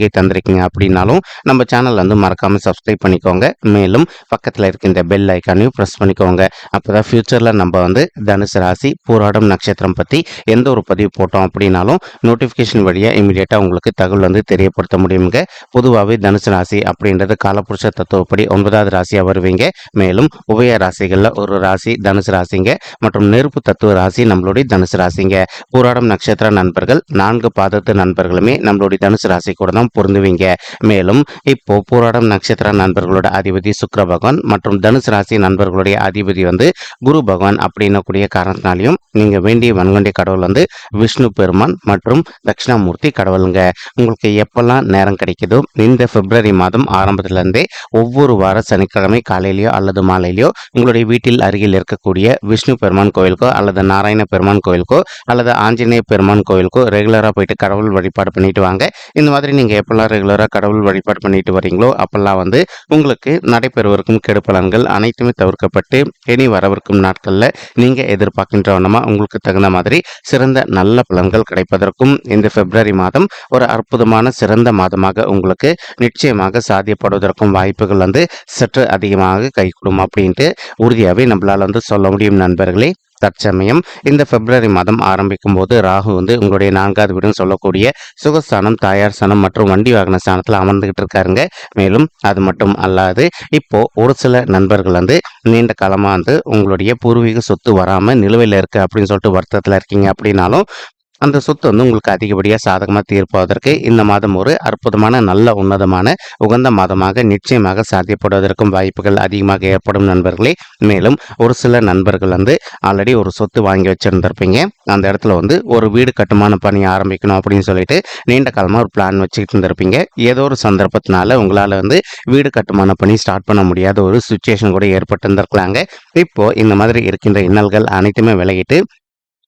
வருகை தந்திருக்கீங்க அப்படின்னாலும் நம்ம சேனல் வந்து மறக்காமல் சப்ஸ்கிரைப் பண்ணிக்கோங்க. மேலும் பக்கத்தில் இருக்கின்ற பெல் ஐக்கானையும் ப்ரெஸ் பண்ணிக்கோங்க. அப்போ தான் ஃப்யூச்சரில் நம்ம வந்து தனுசு ராசி பூராடம் நட்சத்திரம் பற்றி எந்த ஒரு பதிவு போட்டோம் அப்படின்னாலும் நோட்டிஃபிகேஷன் வழியாக இமீடியட்டாக உங்களுக்கு தகவல் வந்து தெரியப்படுத்த முடியுங்க. பொதுவாகவே தனுசு ராசி அப்படின்றது காலப்புருஷ தத்துவப்படி ஒன்பதாவது ராசியாக வருவீங்க. மேலும் உபய ராசிகளில் ஒரு ராசி தனுசு ராசிங்க மற்றும் நெருப்பு தத்துவ ராசி நம்மளுடைய தனுசு ராசிங்க. பூராடம் நட்சத்திர நண்பர்கள் நான்கு பாதத்து நண்பர்களுமே நம்மளுடைய தனுசு ராசி கூட தான் பொருந்துவீங்க. மேலும் இப்போ போராடம் நட்சத்திர நண்பர்களோட அதிபதி சுக்கர பகவான் மற்றும் தனுசு ராசி நண்பர்களுடைய அதிபதி வந்து குரு பகவான் அப்படின்னக்கூடிய காரணத்தினாலையும் நீங்க வேண்டிய வன்கொண்டி கடவுள் வந்து விஷ்ணு பெருமான் மற்றும் தட்சிணாமூர்த்தி கடவுளுங்க. உங்களுக்கு எப்பெல்லாம் நேரம் கிடைக்குதோ இந்த பிப்ரவரி மாதம் ஆரம்பத்திலிருந்தே ஒவ்வொரு வார சனிக்கிழமை காலையிலயோ அல்லது மாலையிலேயோ உங்களுடைய வீட்டில் அருகில் இருக்கக்கூடிய விஷ்ணு பெருமான் கோயிலுக்கோ அல்லது நாராயண பெருமான் கோயிலுக்கோ அல்லது ஆஞ்சநேய பெருமான் கோயிலுக்கோ ரெகுலராக போயிட்டு கடவுள் வழிபாடு பண்ணிட்டு வாங்க. இந்த மாதிரி நீங்கள் எப்பெல்லாம் ரெகுலராக கடவுள் வழிபாடு பண்ணிட்டு வரீங்களோ அப்பெல்லாம் வந்து உங்களுக்கு நடைபெறுவதற்கும் கெடுப்பலன்கள் அனைத்துமே தவிர்க்கப்பட்டு இனி வரவிருக்கும் நாட்களில் நீங்கள் எதிர்பார்க்கின்ற வண்ணமாக உங்களுக்கு தகுந்த மாதிரி சிறந்த நல்ல பலன்கள் கிடைப்பதற்கும் இந்த பிப்ரவரி மாதம் ஒரு அற்புதமான சிறந்த மாதமாக உங்களுக்கு நிச்சயமாக சாத்தியப்படுவதற்கும் வாய்ப்புகள் வந்து சற்று அதிகமாக கைகூடும் அப்படின்ட்டு உறுதியாகவே நம்மளால் வந்து சொல்ல முடியும் நண்பர்களே. தற்சமயம் இந்த பிப்ரவரி மாதம் ஆரம்பிக்கும் போது ராகு வந்து உங்களுடைய நான்காவது வீடுன்னு சொல்லக்கூடிய சுகஸ்தானம் தாயார் ஸ்தானம் மற்றும் வண்டி வாகன ஸ்தானத்தில் அமர்ந்துகிட்டு இருக்காருங்க. மேலும் அது மட்டும் அல்லாது இப்போ ஒரு சில நண்பர்கள் வந்து நீண்ட காலமாக வந்து உங்களுடைய பூர்வீக சொத்து வராமல் நிலுவையில் இருக்குது அப்படின்னு சொல்லிட்டு வருத்தத்தில் இருக்கீங்க அப்படின்னாலும் அந்த சொத்து வந்து உங்களுக்கு அதிகப்படியாக சாதகமாக தீர்ப்பதற்கு இந்த மாதம் ஒரு அற்புதமான நல்ல உன்னதமான உகந்த மாதமாக நிச்சயமாக சாத்தியப்படுவதற்கும் வாய்ப்புகள் அதிகமாக ஏற்படும் நண்பர்களே. மேலும் ஒரு சில நண்பர்கள் வந்து ஆல்ரெடி ஒரு சொத்து வாங்கி வச்சுருந்துருப்பீங்க. அந்த இடத்துல வந்து ஒரு வீடு கட்டுமான பணி ஆரம்பிக்கணும் அப்படின்னு சொல்லிட்டு நீண்ட காலமாக ஒரு பிளான் வச்சுக்கிட்டு இருந்திருப்பீங்க. ஏதோ ஒரு சந்தர்ப்பத்தினால உங்களால் வந்து வீடு கட்டுமான பணி ஸ்டார்ட் பண்ண முடியாத ஒரு சுச்சுவேஷன் கூட ஏற்பட்டு இருந்திருக்கலாங்க இப்போ இந்த மாதிரி இருக்கின்ற இன்னல்கள் அனைத்துமே விலகிட்டு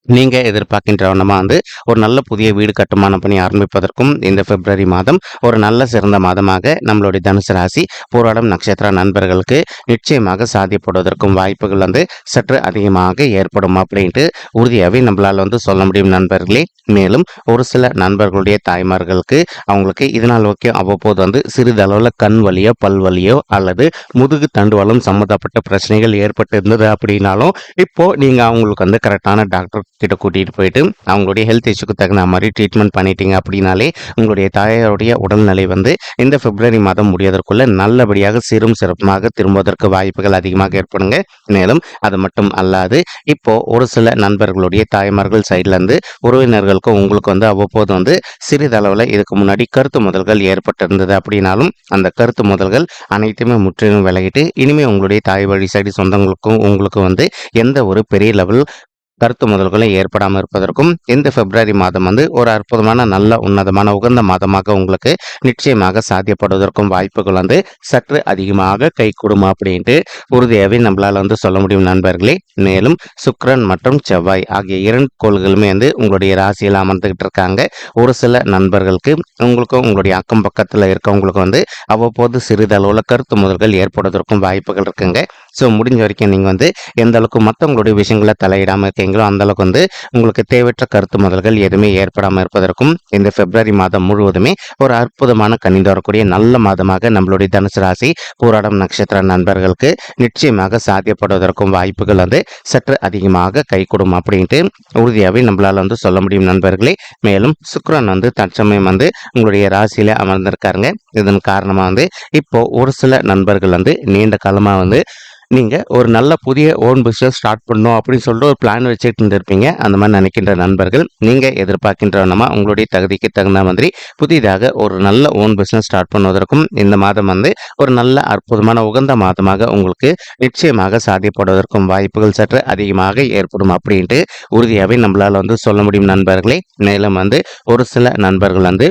நீங்கள் எதிர்பார்க்கின்ற வண்ணமா வந்து ஒரு நல்ல புதிய வீடு கட்டுமான பணி ஆரம்பிப்பதற்கும் இந்த பிப்ரவரி மாதம் ஒரு நல்ல சிறந்த மாதமாக நம்மளுடைய தனுசு ராசி போராடும் நட்சத்திர நண்பர்களுக்கு நிச்சயமாக சாதிப்படுவதற்கும் வாய்ப்புகள் வந்து சற்று அதிகமாக ஏற்படும் அப்படின்ட்டு உறுதியாகவே நம்மளால் வந்து சொல்ல முடியும் நண்பர்களே. மேலும் ஒரு சில நண்பர்களுடைய தாய்மார்களுக்கு அவங்களுக்கு இதனால் ஓகே அவ்வப்போது வந்து சிறிதளவில் கண் வலியோ பல் வலியோ அல்லது முதுகு தண்டுவலம் சம்மந்தப்பட்ட பிரச்சனைகள் ஏற்பட்டு இருந்தது அப்படின்னாலும் இப்போ நீங்கள் அவங்களுக்கு வந்து கரெக்டான டாக்டர் கிட்ட கூட்டிகிட்டு போயிட்டு அவங்களுடைய ஹெல்த் இஷ்யூக்கு தகுந்த மாதிரி ட்ரீட்மெண்ட் பண்ணிட்டீங்க அப்படின்னாலே உங்களுடைய தாயாருடைய உடல்நிலை வந்து இந்த பிப்ரவரி மாதம் முடிவதற்குள்ள நல்லபடியாக சிறும் சிறப்புமாக திரும்புவதற்கு வாய்ப்புகள் அதிகமாக ஏற்படுங்க. மேலும் அது மட்டும் அல்லாது இப்போ ஒரு சில நண்பர்களுடைய தாய்மார்கள் சைட்ல இருந்து உறவினர்களுக்கும் உங்களுக்கு வந்து அவ்வப்போது வந்து சிறிதளவில் இதுக்கு முன்னாடி கருத்து முதல்கள் ஏற்பட்டிருந்தது அப்படின்னாலும் அந்த கருத்து முதல்கள் அனைத்துமே முற்றிலும் விலகிட்டு இனிமே உங்களுடைய தாய் வழி சைடு சொந்தங்களுக்கும் உங்களுக்கு வந்து எந்த ஒரு பெரிய லெவல் கருத்து முதல்களும் ஏற்படாமல் இருப்பதற்கும் இந்த பிப்ரவரி மாதம் வந்து ஒரு அற்புதமான நல்ல உன்னதமான உகந்த மாதமாக உங்களுக்கு நிச்சயமாக சாத்தியப்படுவதற்கும் வாய்ப்புகள் வந்து சற்று அதிகமாக கைகூடும் அப்படின்ட்டு உறுதியாகவே நம்மளால் வந்து சொல்ல முடியும் நண்பர்களே. மேலும் சுக்ரன் மற்றும் செவ்வாய் ஆகிய இரண்டு கோள்களுமே வந்து உங்களுடைய ராசியில் அமர்ந்துகிட்டு இருக்காங்க. ஒரு சில நண்பர்களுக்கு உங்களுக்கும் உங்களுடைய அக்கம் பக்கத்தில் இருக்கவங்களுக்கு வந்து அவ்வப்போது சிறிதளவில் கருத்து முதல்கள் ஏற்படுவதற்கும் வாய்ப்புகள் இருக்குங்க. ஸோ முடிஞ்ச வரைக்கும் நீங்கள் வந்து எந்த அளவுக்கு மற்றவங்களுடைய விஷயங்களை தலையிடாமல் இருக்கீங்களோ அந்த அளவுக்கு வந்து உங்களுக்கு தேவையற்ற கருத்து முதல்கள் எதுவுமே ஏற்படாமல் இருப்பதற்கும் இந்த பிப்ரவரி மாதம் முழுவதுமே ஒரு அற்புதமான கணிந்து வரக்கூடிய நல்ல மாதமாக நம்மளுடைய தனுசு ராசி போராடம் நட்சத்திர நண்பர்களுக்கு நிச்சயமாக சாத்தியப்படுவதற்கும் வாய்ப்புகள் வந்து சற்று அதிகமாக கைகூடும் அப்படின்ட்டு உறுதியாகவே நம்மளால் வந்து சொல்ல முடியும் நண்பர்களே. மேலும் சுக்ரன் வந்து தற்சமயம் வந்து உங்களுடைய ராசியில் அமர்ந்திருக்காருங்க. இதன் காரணமாக வந்து இப்போது ஒரு சில நண்பர்கள் வந்து நீண்ட காலமாக வந்து நீங்கள் ஒரு நல்ல புதிய ஓன் பிஸ்னஸ் ஸ்டார்ட் பண்ணணும் அப்படின்னு சொல்லிட்டு ஒரு பிளான் வச்சுட்டு இருந்திருப்பீங்க. அந்த மாதிரி நினைக்கின்ற நண்பர்கள் நீங்கள் எதிர்பார்க்கின்றவனமா உங்களுடைய தகுதிக்கு தகுந்த மாதிரி புதிதாக ஒரு நல்ல ஓன் பிஸ்னஸ் ஸ்டார்ட் பண்ணுவதற்கும் இந்த மாதம் வந்து ஒரு நல்ல அற்புதமான உகந்த மாதமாக உங்களுக்கு நிச்சயமாக சாத்தியப்படுவதற்கும் வாய்ப்புகள் சற்று அதிகமாக ஏற்படும் அப்படின்ட்டு உறுதியாகவே நம்மளால் வந்து சொல்ல முடியும் நண்பர்களே. மேலும் வந்து ஒரு சில நண்பர்கள் வந்து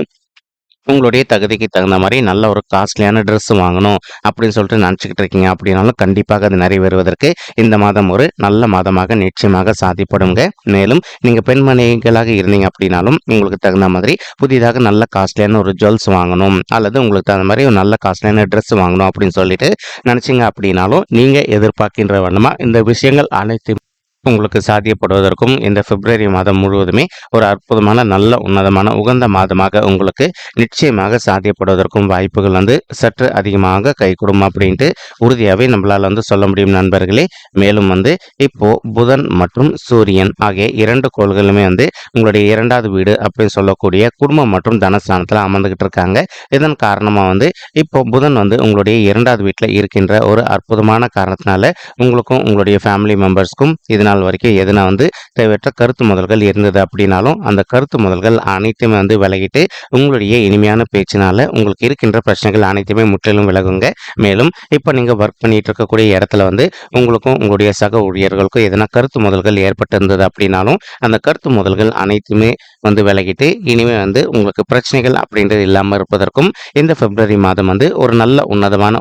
உங்களுடைய தகுதிக்கு தகுந்த மாதிரி நல்ல ஒரு காஸ்ட்லியான ட்ரெஸ் வாங்கணும் அப்படின்னு சொல்லிட்டு நினச்சிக்கிட்டு இருக்கீங்க அப்படின்னாலும் கண்டிப்பாக அது நிறைவேறுவதற்கு இந்த மாதம் ஒரு நல்ல மாதமாக நிச்சயமாக சாதிப்படுங்க மேலும் நீங்கள் பெண்மணிகளாக இருந்தீங்க அப்படின்னாலும் உங்களுக்கு தகுந்த மாதிரி புதிதாக நல்ல காஸ்ட்லியான ஒரு ஜுவல்ஸ் வாங்கணும் அல்லது உங்களுக்கு தகுந்த மாதிரி ஒரு நல்ல காஸ்ட்லியான ட்ரெஸ் வாங்கணும் அப்படின்னு சொல்லிட்டு நினச்சிங்க அப்படின்னாலும் நீங்கள் எதிர்பார்க்கின்ற வண்ணமாக இந்த விஷயங்கள் அனைத்தையும் உங்களுக்கு சாத்தியப்படுவதற்கும் இந்த பிப்ரவரி மாதம் முழுவதுமே ஒரு அற்புதமான நல்ல உன்னதமான உகந்த மாதமாக உங்களுக்கு நிச்சயமாக சாத்தியப்படுவதற்கும் வாய்ப்புகள் வந்து சற்று அதிகமாக கைகூடும் அப்படின்ட்டு உறுதியாகவே நம்மளால் வந்து சொல்ல முடியும் நண்பர்களே. மேலும் வந்து இப்போ புதன் மற்றும் சூரியன் ஆகிய இரண்டு கோள்களுமே வந்து உங்களுடைய இரண்டாவது வீடு அப்படின்னு சொல்லக்கூடிய குடும்பம் மற்றும் தனஸ்தானத்தில் அமர்ந்துகிட்டு இருக்காங்க. இதன் காரணமாக வந்து இப்போ புதன் வந்து உங்களுடைய இரண்டாவது வீட்டில் இருக்கின்ற ஒரு அற்புதமான காரணத்தினால உங்களுக்கும் உங்களுடைய ஃபேமிலி மெம்பர்ஸ்க்கும் இதனால் நாள் வரைக்கும் எதுனா வந்து தேவையற்ற கருத்து முதல்கள் இருந்தது அப்படின்னாலும் அந்த கருத்து முதல்கள் அனைத்துமே வந்து விலகிட்டு உங்களுடைய இனிமையான பேச்சினால உங்களுக்கு இருக்கின்ற பிரச்சனைகள் அனைத்துமே முற்றிலும் விலகுங்க. மேலும் இப்போ நீங்கள் ஒர்க் பண்ணிட்டு இருக்கக்கூடிய இடத்துல வந்து உங்களுக்கும் உங்களுடைய சக ஊழியர்களுக்கும் எதனா கருத்து முதல்கள் ஏற்பட்டிருந்தது அப்படின்னாலும் அந்த கருத்து முதல்கள் அனைத்துமே வந்து விலகிட்டு இனிமே வந்து உங்களுக்கு பிரச்சனைகள் அப்படின்றது இல்லாமல் இருப்பதற்கும் இந்த பிப்ரவரி மாதம் வந்து ஒரு நல்ல உன்னதமான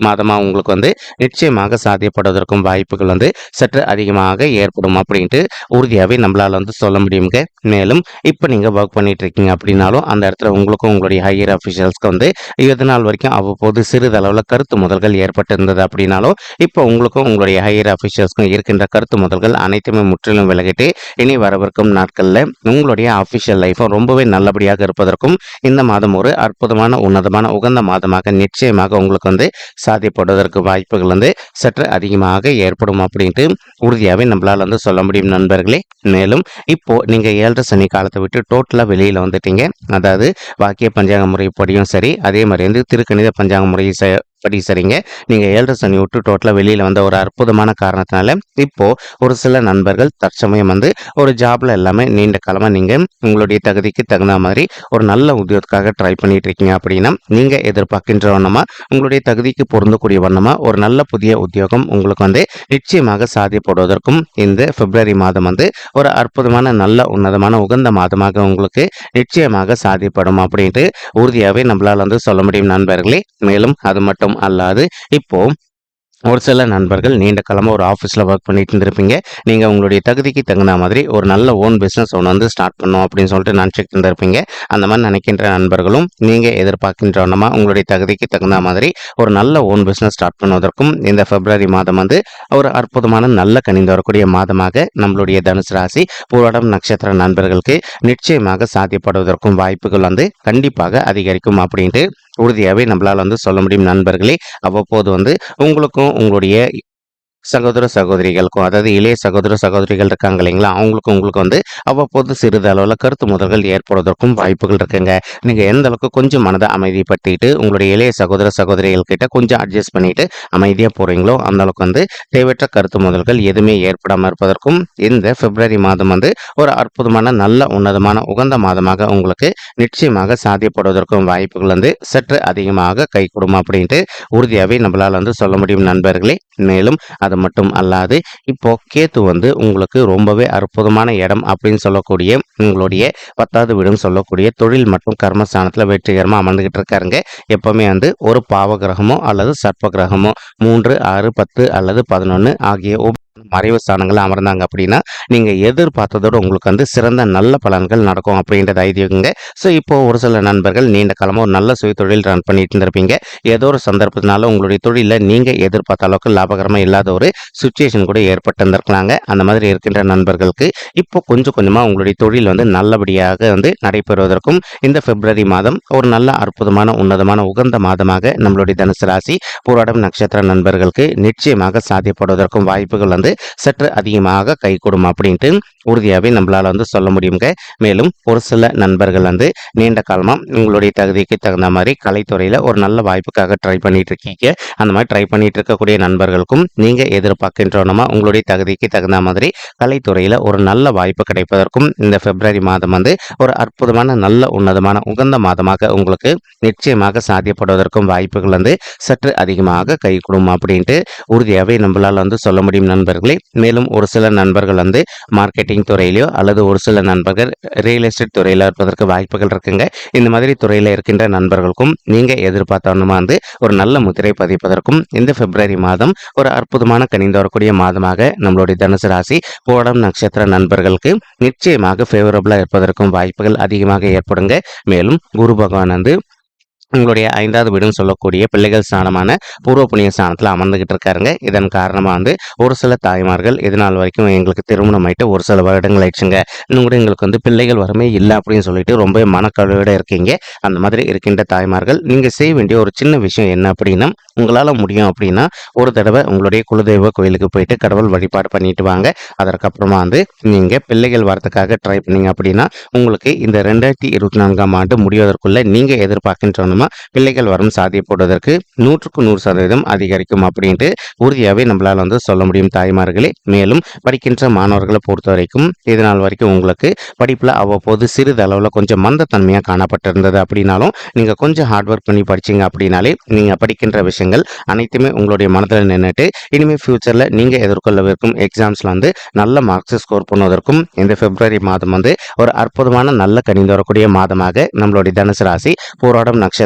மாதமாக உங்களுக்கு வந்து நிச்சயமாக சாத்தியப்படுவதற்கும் வாய்ப்புகள் வந்து சற்று அதிகமாக ஏற்படும் அப்படின்ட்டு உறுதியாகவே நம்மளால் வந்து சொல்ல முடியுங்க. மேலும் இப்போ நீங்கள் ஒர்க் பண்ணிட்டு இருக்கீங்க அப்படின்னாலும் அந்த இடத்துல உங்களுக்கும் உங்களுடைய ஹையர் அஃபிஷியல்ஸ்க்கு வந்து இது நாள் வரைக்கும் அவ்வப்போது சிறிதளவில் கருத்து முதல்கள் ஏற்பட்டிருந்தது அப்படின்னாலும் இப்போ உங்களுக்கும் உங்களுடைய ஹையர் அஃபிஷியல்ஸ்க்கும் இருக்கின்ற கருத்து முதல்கள் அனைத்துமே முற்றிலும் விலகிட்டு இனி வரவிருக்கும் நாட்களில் உங்களுடைய அஃபிஷியல் லைஃப்பும் ரொம்பவே நல்லபடியாக இருப்பதற்கும் இந்த மாதம் ஒரு அற்புதமான உன்னதமான உகந்த மாதமாக நிச்சயமாக உங்களுக்கு வந்து சாத்தியப்படுவதற்கு வாய்ப்புகள் வந்து சற்று அதிகமாக ஏற்படும் அப்படின்ட்டு உறுதியாகவே நம்மளால் வந்து சொல்ல முடியும் நண்பர்களே. மேலும் இப்போ நீங்கள் ஏழரை சனி காலத்தை விட்டு டோட்டலாக வெளியில் வந்துட்டீங்க. அதாவது வாக்கிய பஞ்சாங்க முறைப்படியும் சரி அதே மாதிரி வந்து திருக்கணித பஞ்சாங்க முறை படி சரிங்க. நீங்கள் ஏழரை சனி விட்டு டோட்டலாக வெளியில் வந்த ஒரு அற்புதமான காரணத்தினால இப்போது ஒரு சில நண்பர்கள் தற்சமயம் வந்து ஒரு ஜாப்ல எல்லாமே நீண்ட காலமாக நீங்கள் உங்களுடைய தகுதிக்கு தகுந்த மாதிரி ஒரு நல்ல உத்தியோகத்துக்காக ட்ரை பண்ணிட்டு இருக்கீங்க அப்படின்னா நீங்கள் எதிர்பார்க்கின்ற வண்ணமாக உங்களுடைய தகுதிக்கு பொருந்தக்கூடிய வண்ணமாக ஒரு நல்ல புதிய உத்தியோகம் உங்களுக்கு வந்து நிச்சயமாக சாத்தியப்படுவதற்கும் இந்த பிப்ரவரி மாதம் வந்து ஒரு அற்புதமான நல்ல உன்னதமான உகந்த மாதமாக உங்களுக்கு நிச்சயமாக சாதிப்படும் அப்படின்ட்டு உறுதியாகவே நம்மளால் வந்து சொல்ல முடியும் நண்பர்களே. மேலும் அது மட்டும் அல்லாது இப்போ ஒரு சில நண்பர்கள் நீண்ட காலமாக ஒரு ஆஃபீஸில் ஒர்க் பண்ணிட்டு இருந்திருப்பீங்க. நீங்கள் உங்களுடைய தகுதிக்கு தகுந்த மாதிரி ஒரு நல்ல ஓன் பிஸ்னஸ் ஒன்று வந்து ஸ்டார்ட் பண்ணும் அப்படின்னு சொல்லிட்டு நினச்சிட்டு இருந்திருப்பீங்க. அந்த மாதிரி நினைக்கின்ற நண்பர்களும் நீங்கள் எதிர்பார்க்கின்றவனமா உங்களுடைய தகுதிக்கு தகுந்த மாதிரி ஒரு நல்ல ஓன் பிஸ்னஸ் ஸ்டார்ட் பண்ணுவதற்கும் இந்த பிப்ரவரி மாதம் வந்து ஒரு அற்புதமான நல்ல கணிந்து வரக்கூடிய மாதமாக நம்மளுடைய தனுசு ராசி பூராடம் நட்சத்திர நண்பர்களுக்கு நிச்சயமாக சாத்தியப்படுவதற்கும் வாய்ப்புகள் வந்து கண்டிப்பாக அதிகரிக்கும் அப்படின்ட்டு உறுதியாகவே நம்மளால் வந்து சொல்ல முடியும் நண்பர்களே. அவ்வப்போது வந்து உங்களுக்கும் உங்களுடைய சகோதர சகோதரிகளுக்கும் அதாவது இளைய சகோதர சகோதரிகள் இருக்காங்க இல்லைங்களா? அவங்களுக்கும் உங்களுக்கு வந்து அவ்வப்போது சிறிது அளவில் கருத்து முதல்கள் ஏற்படுவதற்கும் வாய்ப்புகள் இருக்குங்க. நீங்கள் எந்த அளவுக்கு கொஞ்சம் மனதை அமைதிப்படுத்திட்டு உங்களுடைய இளைய சகோதர சகோதரிகள் கிட்ட கொஞ்சம் அட்ஜஸ்ட் பண்ணிட்டு அமைதியாக போகிறீங்களோ அந்த அளவுக்கு வந்து தேவையற்ற கருத்து முதல்கள் எதுவுமே ஏற்படாமல் இருப்பதற்கும் இந்த பிப்ரவரி மாதம் வந்து ஒரு அற்புதமான நல்ல உன்னதமான உகந்த மாதமாக உங்களுக்கு நிச்சயமாக சாத்தியப்படுவதற்கும் வாய்ப்புகள் வந்து சற்று அதிகமாக கை கொடுமா அப்படின்ட்டு உறுதியாகவே நம்மளால் வந்து சொல்ல முடியும் நண்பர்களே. மேலும் அது அது மட்டும் அல்லாது இப்போ கேத்து வந்து உங்களுக்கு ரொம்பவே அற்புதமான இடம் அப்படின்னு சொல்லக்கூடிய உங்களுடைய பத்தாவது வீடுன்னு சொல்லக்கூடிய தொழில் மற்றும் கர்மஸ்தானத்தில் வெற்றிகரமாக அமர்ந்துகிட்டு இருக்காருங்க. எப்பவுமே வந்து ஒரு பாவ கிரகமோ அல்லது சர்ப்ப கிரகமோ மூன்று ஆறு பத்து அல்லது பதினொன்று ஆகிய மறைவு ஸ்தானங்கள் அமர்ந்தாங்க அப்படின்னா நீங்கள் எதிர்பார்த்ததோட உங்களுக்கு வந்து சிறந்த நல்ல பலன்கள் நடக்கும் அப்படின்றத ஐதீகங்க ஸோ இப்போ ஒரு சில நண்பர்கள் நீண்ட காலமாக ஒரு நல்ல சுய தொழில் ரன் பண்ணிட்டு இருந்திருப்பீங்க. ஏதோ ஒரு சந்தர்ப்பத்தினால உங்களுடைய தொழிலில் நீங்கள் எதிர்பார்த்த அளவுக்கு லாபகரமாக இல்லாத ஒரு சுச்சுவேஷன் கூட ஏற்பட்டு இருந்திருக்கலாங்க அந்த மாதிரி இருக்கின்ற நண்பர்களுக்கு இப்போ கொஞ்சம் கொஞ்சமாக உங்களுடைய தொழில் வந்து நல்லபடியாக வந்து நடைபெறுவதற்கும் இந்த பிப்ரவரி மாதம் ஒரு நல்ல அற்புதமான உன்னதமான உகந்த மாதமாக நம்மளுடைய தனுசு ராசி போராடம் நட்சத்திர நண்பர்களுக்கு நிச்சயமாக சாத்தியப்படுவதற்கும் வாய்ப்புகள் வந்து வந்து சற்று அதிகமாக கை கொடும் அப்படின்ட்டு உறுதியாகவே நம்மளால் வந்து சொல்ல முடியுங்க. மேலும் ஒரு சில நண்பர்கள் வந்து நீண்ட காலமாக உங்களுடைய தகுதிக்கு தகுந்த மாதிரி கலைத்துறையில் ஒரு நல்ல வாய்ப்புக்காக ட்ரை பண்ணிட்டு இருக்கீங்க அந்த மாதிரி ட்ரை பண்ணிட்டு இருக்கக்கூடிய நண்பர்களுக்கும் நீங்கள் எதிர்பார்க்கின்றோனமா உங்களுடைய தகுதிக்கு தகுந்த மாதிரி கலைத்துறையில் ஒரு நல்ல வாய்ப்பு கிடைப்பதற்கும் இந்த பிப்ரவரி மாதம் வந்து ஒரு அற்புதமான நல்ல உன்னதமான உகந்த மாதமாக உங்களுக்கு நிச்சயமாக சாத்தியப்படுவதற்கும் வாய்ப்புகள் வந்து சற்று அதிகமாக கை கொடுக்கும் அப்படின்ட்டு உறுதியாகவே நம்மளால் வந்து சொல்ல முடியும் நண்பர்கள். நண்பர்களே மேலும் ஒரு சில நண்பர்கள் வந்து மார்க்கெட்டிங் துறையிலையோ அல்லது ஒரு சில நண்பர்கள் ரியல் எஸ்டேட் துறையில் இருப்பதற்கு வாய்ப்புகள் இருக்குங்க. இந்த மாதிரி துறையில் இருக்கின்ற நண்பர்களுக்கும் நீங்கள் எதிர்பார்த்தோன்னா வந்து ஒரு நல்ல முத்திரை பதிப்பதற்கும் இந்த பிப்ரவரி மாதம் ஒரு அற்புதமான கனிந்து வரக்கூடிய மாதமாக நம்மளுடைய தனுசு ராசி போடம் நட்சத்திர நண்பர்களுக்கு நிச்சயமாக ஃபேவரபுளாக இருப்பதற்கும் வாய்ப்புகள் அதிகமாக ஏற்படுங்க. மேலும் குரு பகவான் வந்து உங்களுடைய ஐந்தாவது வீடுன்னு சொல்லக்கூடிய பிள்ளைகள் ஸ்தானமான பூர்வ புண்ணிய ஸ்தானத்தில் அமர்ந்துகிட்டு இருக்காருங்க இதன் காரணமாக வந்து ஒரு சில தாய்மார்கள் இதனால் வரைக்கும் எங்களுக்கு திருமணம் ஆயிட்டு ஒரு சில வருடங்கள் ஆயிடுச்சுங்க. இன்னும் கூட எங்களுக்கு வந்து பிள்ளைகள் வரமே இல்லை அப்படின்னு சொல்லிட்டு ரொம்ப மனக்கழுவோட இருக்கீங்க. அந்த மாதிரி இருக்கின்ற தாய்மார்கள் நீங்கள் செய்ய வேண்டிய ஒரு சின்ன விஷயம் என்ன அப்படின்னா உங்களால் முடியும் அப்படின்னா ஒரு தடவை உங்களுடைய குலதெய்வ கோயிலுக்கு போயிட்டு கடவுள் வழிபாடு பண்ணிட்டு வாங்க. அதற்கப்புறமா வந்து நீங்கள் பிள்ளைகள் வரதுக்காக ட்ரை பண்ணீங்க அப்படின்னா உங்களுக்கு இந்த ரெண்டாயிரத்தி இருபத்தி நான்காம் ஆண்டு முடிவதற்குள்ள நீங்கள் எதிர்பார்க்கின்றன மூலமாக பிள்ளைகள் வரும் சாத்தியப்படுவதற்கு நூற்றுக்கு நூறு சதவீதம் அதிகரிக்கும் அப்படின்ட்டு உறுதியாகவே நம்மளால் வந்து சொல்ல முடியும் தாய்மார்களே. மேலும் படிக்கின்ற மாணவர்களை பொறுத்த வரைக்கும் இது நாள் வரைக்கும் உங்களுக்கு படிப்பில் அவ்வப்போது சிறிதளவில் கொஞ்சம் மந்தத்தன்மையாக காணப்பட்டிருந்தது அப்படின்னாலும் நீங்கள் கொஞ்சம் ஹார்ட் ஒர்க் பண்ணி படிச்சிங்க அப்படின்னாலே நீங்கள் படிக்கின்ற விஷயங்கள் அனைத்துமே உங்களுடைய மனதில் நின்றுட்டு இனிமேல் ஃப்யூச்சரில் நீங்கள் எதிர்கொள்ளவிருக்கும் எக்ஸாம்ஸில் வந்து நல்ல மார்க்ஸ் ஸ்கோர் பண்ணுவதற்கும் இந்த பிப்ரவரி மாதம் வந்து ஒரு அற்புதமான நல்ல கணிந்து வரக்கூடிய மாதமாக நம்மளுடைய தனுசு ராசி போராடம் நட்சத்திரம்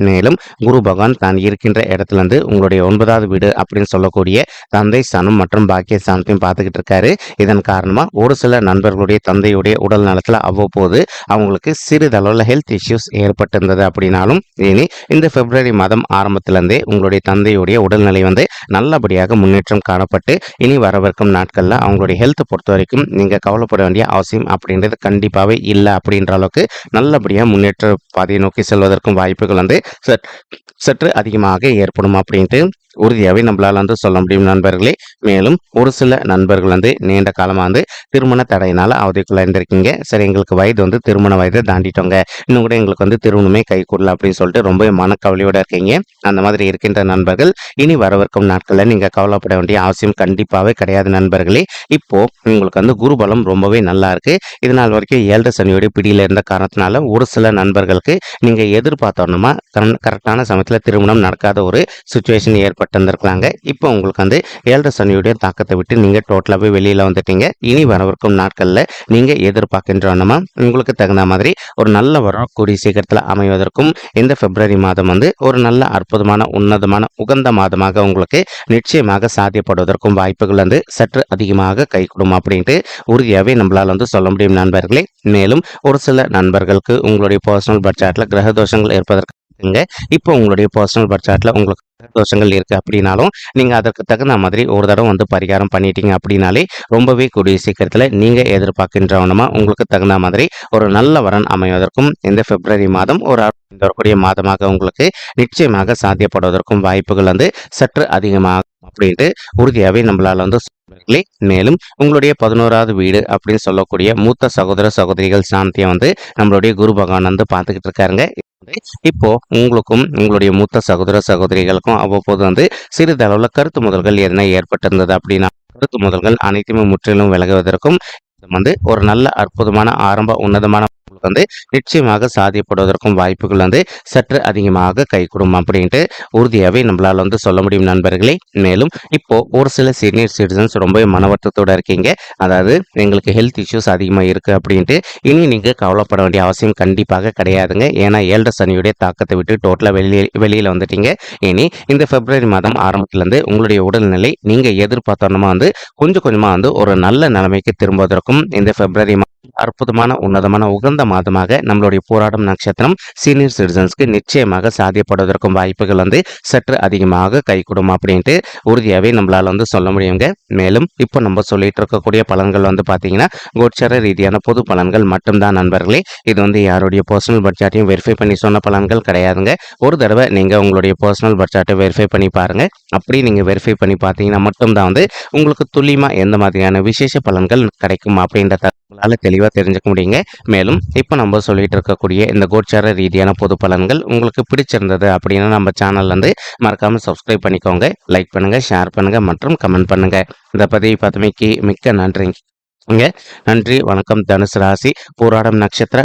மேலும் குரு பகவான் தான் இருக்கின்ற இடத்துல இருந்து உங்களுடைய ஒன்பதாவது வீடு அப்படின்னு சொல்லக்கூடிய தந்தை ஸ்தானம் மற்றும் பாக்கிய ஸ்தானத்தையும் பார்த்துக்கிட்டு இருக்காரு. இதன் காரணமாக ஒரு சில நண்பர்களுடைய தந்தையுடைய உடல் நலத்தில் அவ்வப்போது அவங்களுக்கு சிறிதளவில் ஹெல்த் இஷ்யூஸ் ஏற்பட்டிருந்தது அப்படின்னாலும் இனி இந்த பிப்ரவரி மாதம் ஆரம்பத்திலிருந்தே உங்களுடைய தந்தையுடைய உடல்நிலை வந்து நல்லபடியாக முன்னேற்றம் காணப்பட்டு இனி வரவிருக்கும் நாட்களில் அவங்களுடைய ஹெல்த் பொறுத்த வரைக்கும் நீங்கள் கவலைப்பட வேண்டிய அவசியம் அப்படின்றது கண்டிப்பாகவே இல்லை அப்படின்ற அளவுக்கு நல்லபடியாக முன்னேற்ற பாதையை நோக்கி செல்வதற்கும் வாய்ப்புகள் வந்து சற்று அதிகமாக ஏற்படும் அப்படின்ட்டு உறுதியாகவே நம்மளால் வந்து சொல்ல முடியும் நண்பர்களே. மேலும் ஒரு சில நண்பர்கள் வந்து நீண்ட காலமாக வந்து திருமண தடையினால் அவதிக்குள்ள இருந்திருக்கீங்க சரி எங்களுக்கு வயது வந்து திருமண வயதை தாண்டிட்டோங்க. இன்னும் கூட எங்களுக்கு வந்து திருமணமே கை கூடல அப்படின்னு சொல்லிட்டு ரொம்ப மனக்கவலையோடு இருக்கீங்க. அந்த மாதிரி இருக்கின்ற நண்பர்கள் இனி வரவிருக்கும் நாட்களில் நீங்கள் கவலைப்பட வேண்டிய அவசியம் கண்டிப்பாகவே கிடையாது நண்பர்களே. இப்போ உங்களுக்கு வந்து குருபலம் ரொம்பவே நல்லா இருக்கு. இதனால் வரைக்கும் ஏழரை சனியோட பிடியில் இருந்த காரணத்தினால ஒரு சில நண்பர்களுக்கு நீங்கள் எதிர்பார்த்தோன்னா கரெக்டான சமயத்தில் திருமணம் நடக்காத ஒரு சுச்சுவேஷன் பட்டு தந்திருக்கலாங்க இப்போ உங்களுக்கு வந்து ஏழரை சனியுடைய தாக்கத்தை விட்டு நீங்கள் டோட்டலாகவே வெளியில் வந்துட்டீங்க. இனி வரவிருக்கும் நாட்களில் நீங்கள் எதிர்பார்க்கின்றோன்னா உங்களுக்கு தகுந்த மாதிரி ஒரு நல்ல வரம் கூடிய சீக்கிரத்தில் அமைவதற்கும் இந்த பிப்ரவரி மாதம் வந்து ஒரு நல்ல அற்புதமான உன்னதமான உகந்த மாதமாக உங்களுக்கு நிச்சயமாக சாத்தியப்படுவதற்கும் வாய்ப்புகள் வந்து சற்று அதிகமாக கை அப்படின்ட்டு உறுதியாகவே நம்மளால் வந்து சொல்ல முடியும் நண்பர்களே. மேலும் ஒரு சில நண்பர்களுக்கு உங்களுடைய பர்சனல் பட்ஜெட்டில் கிரக தோஷங்கள் ஏற்பதற்கு இப்போ உங்களுடைய பர்சனல் பட்ஜெட்டில் உங்களுக்கு தோஷங்கள் இருக்குது அப்படின்னாலும் நீங்கள் அதற்கு தகுந்த மாதிரி ஒரு தடவை வந்து பரிகாரம் பண்ணிட்டீங்க அப்படின்னாலே ரொம்பவே கூடிய சீக்கிரத்தில் நீங்கள் எதிர்பார்க்கின்றவனமாக உங்களுக்கு தகுந்த மாதிரி ஒரு நல்ல வரன் அமைவதற்கும் இந்த பிப்ரவரி மாதம் ஒரு வரக்கூடிய மாதமாக உங்களுக்கு நிச்சயமாக சாத்தியப்படுவதற்கும் வாய்ப்புகள் வந்து சற்று அதிகமாக அப்படின்ட்டு உறுதியாகவே நம்மளால் வந்து மேலும் உங்களுடைய பதினோராவது வீடு அப்படின்னு சொல்லக்கூடிய மூத்த சகோதர சகோதரிகள் சாந்தியை வந்து நம்மளுடைய குரு பகவான் வந்து பார்த்துக்கிட்டு இருக்காருங்க. இப்போ உங்களுக்கும் உங்களுடைய மூத்த சகோதர சகோதரிகளுக்கும் அவ்வப்போது வந்து சிறிதளவில் கருத்து முதல்கள் எதனா ஏற்பட்டிருந்தது அப்படின்னா கருத்து முதல்கள் அனைத்துமே முற்றிலும் விலகுவதற்கும் வந்து ஒரு நல்ல அற்புதமான ஆரம்ப உன்னதமான வந்து நிச்சயமாக சாதியப்படுவதற்கும் வாய்ப்புகள் வந்து சற்று அதிகமாக கைகூடும் அப்படின்ட்டு உறுதியாகவே நம்மளால் வந்து சொல்ல முடியும் நண்பர்களே. மேலும் இப்போ ஒரு சில சீனியர் சிட்டிசன்ஸ் ரொம்ப மனவர்த்தத்தோடு இருக்கீங்க. அதாவது எங்களுக்கு ஹெல்த் இஷ்யூஸ் அதிகமாக இருக்குது அப்படின்ட்டு இனி நீங்கள் கவலைப்பட வேண்டிய அவசியம் கண்டிப்பாக கிடையாதுங்க. ஏன்னா ஏழரை சனியுடைய தாக்கத்தை விட்டு டோட்டலாக வெளியே வெளியில் வந்துட்டீங்க. இனி இந்த பிப்ரவரி மாதம் ஆரம்பத்துலேருந்து உங்களுடைய உடல்நிலை நீங்கள் எதிர்பார்த்தோன்னா வந்து கொஞ்சம் கொஞ்சமாக வந்து ஒரு நல்ல நிலைமைக்கு திரும்புவதற்கும் இந்த பிப்ரவரி அற்புதமான உன்னதமான உகந்த மாதமாக நம்மளுடைய போராட்டம் நட்சத்திரம் சீனியர் சிட்டிசன்ஸ்க்கு நிச்சயமாக சாத்தியப்படுவதற்கும் வாய்ப்புகள் வந்து சற்று அதிகமாக கைகூடும் அப்படின்ட்டு உறுதியாகவே நம்மளால் வந்து சொல்ல முடியுங்க. மேலும் இப்போ நம்ம சொல்லிட்டு இருக்கக்கூடிய பலன்கள் வந்து பார்த்தீங்கன்னா கோட்சர ரீதியான பொது பலன்கள் மட்டும்தான் நண்பர்களே. இது வந்து யாருடைய பர்சனல் பட்ஜெட்டையும் வெரிஃபை பண்ணி சொன்ன பலன்கள் கிடையாதுங்க. ஒரு தடவை நீங்கள் உங்களுடைய பர்சனல் பட்ஜெட்டை வெரிஃபை பண்ணி பாருங்கள் அப்படி நீங்கள் வெரிஃபை பண்ணி பார்த்தீங்கன்னா மட்டும்தான் வந்து உங்களுக்கு துல்லியமாக எந்த மாதிரியான விசேஷ பலன்கள் கிடைக்கும் அப்படின்ற தகவலால் தெளிவாக தெரிஞ்சுக்க முடியுங்க. மேலும் இப்போ நம்ம சொல்லிட்டு இருக்கக்கூடிய இந்த கோச்சார ரீதியான பொது பலன்கள் உங்களுக்கு பிடிச்சிருந்தது அப்படின்னு நம்ம சேனல்லேருந்து மறக்காமல் சப்ஸ்கிரைப் பண்ணிக்கோங்க. லைக் பண்ணுங்கள் ஷேர் பண்ணுங்கள் மற்றும் கமெண்ட் பண்ணுங்கள் இந்த பதிவை பதவிக்கு மிக்க நன்றிங்க. நன்றி வணக்கம். தனுசு ராசி போராடம் நட்சத்திர